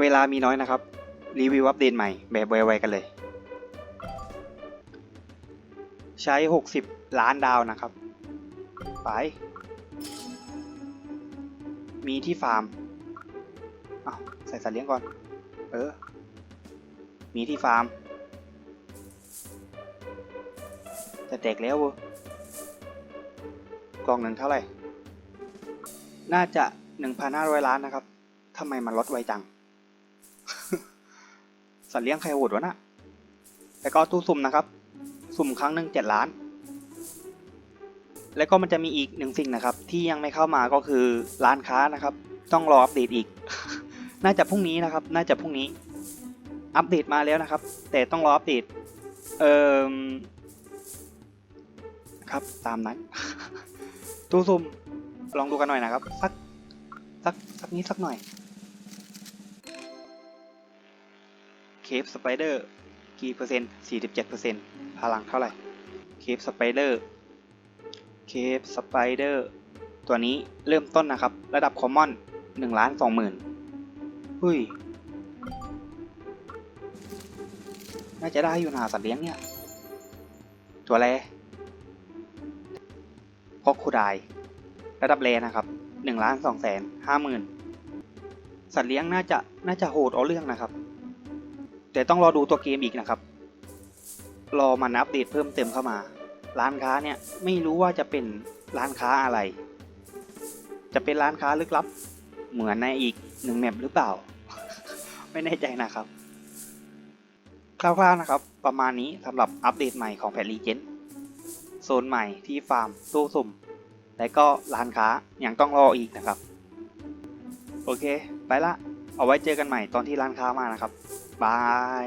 เวลามีน้อยนะครับ รีวิวอัปเดตใหม่แบบไวๆกันเลย ใช้ 60 ล้านดาวนะครับ ไป มีที่ฟาร์มอ้าวใส่สัตว์เลี้ยงก่อน เออ มีที่ฟาร์ม จะแตกแล้วเวกล่องหนึ่งเท่าไหร่ น่าจะ 1,500 ล้านนะครับทำไมมันลดไวจัง สัตว์เลี้ยงใครโหดวะน่ะแล้วก็ตู้สุ่มนะครับ สุ่มครั้งหนึ่งเจ็ดล้าน แล้วก็มันจะมีอีกหนึ่งสิ่งนะครับ ที่ยังไม่เข้ามาก็คือร้านค้านะครับ ต้องรออัปเดตอีก น่าจะพรุ่งนี้นะครับ น่าจะพรุ่งนี้ อัปเดตมาแล้วนะครับ แต่ต้องรออัปเดต เอ่อครับตามนั้น ตู้ซุ่มลองดูกันหน่อยนะครับ สัก สัก สักนิดสักหน่อย เคฟสไปเดอร์กี่เปอร์เซ็นต์สี่สิบเจ็ดเปอร์เซ็นต์พลังเท่าไหร่เคฟสไปเดอร์เคฟสไปเดอร์ตัวนี้เริ่มต้นนะครับ ระดับคอมมอนหนึ่งล้านสองหมื่นเฮ้ย น่าจะได้อยู่นะสัตว์เลี้ยงเนี่ย ตัวแรพอกคูไดระดับแรนะครับหนึ่งล้านสองแสนห้าหมื่นสัตว์เลี้ยงน่าจะน่าจะโหดเอาเรื่องนะครับ แต่ต้องรอดูตัวเกมอีกนะครับ รอมันอัปเดตเพิ่มเติมเข้ามา ร้านค้าเนี่ยไม่รู้ว่าจะเป็นร้านค้าอะไร จะเป็นร้านค้าลึกลับ เหมือนในอีกหนึ่งแมปหรือเปล่า ไม่แน่ใจนะครับ คร่าวๆนะครับ ประมาณนี้สำหรับอัปเดตใหม่ของแพทลีเจนโซนใหม่ที่ฟาร์มตู้สุ่ม และก็ร้านค้ายังต้องรออีกนะครับ โอเค ไปละ เอาไว้เจอกันใหม่ตอนที่ร้านค้ามานะครับบาย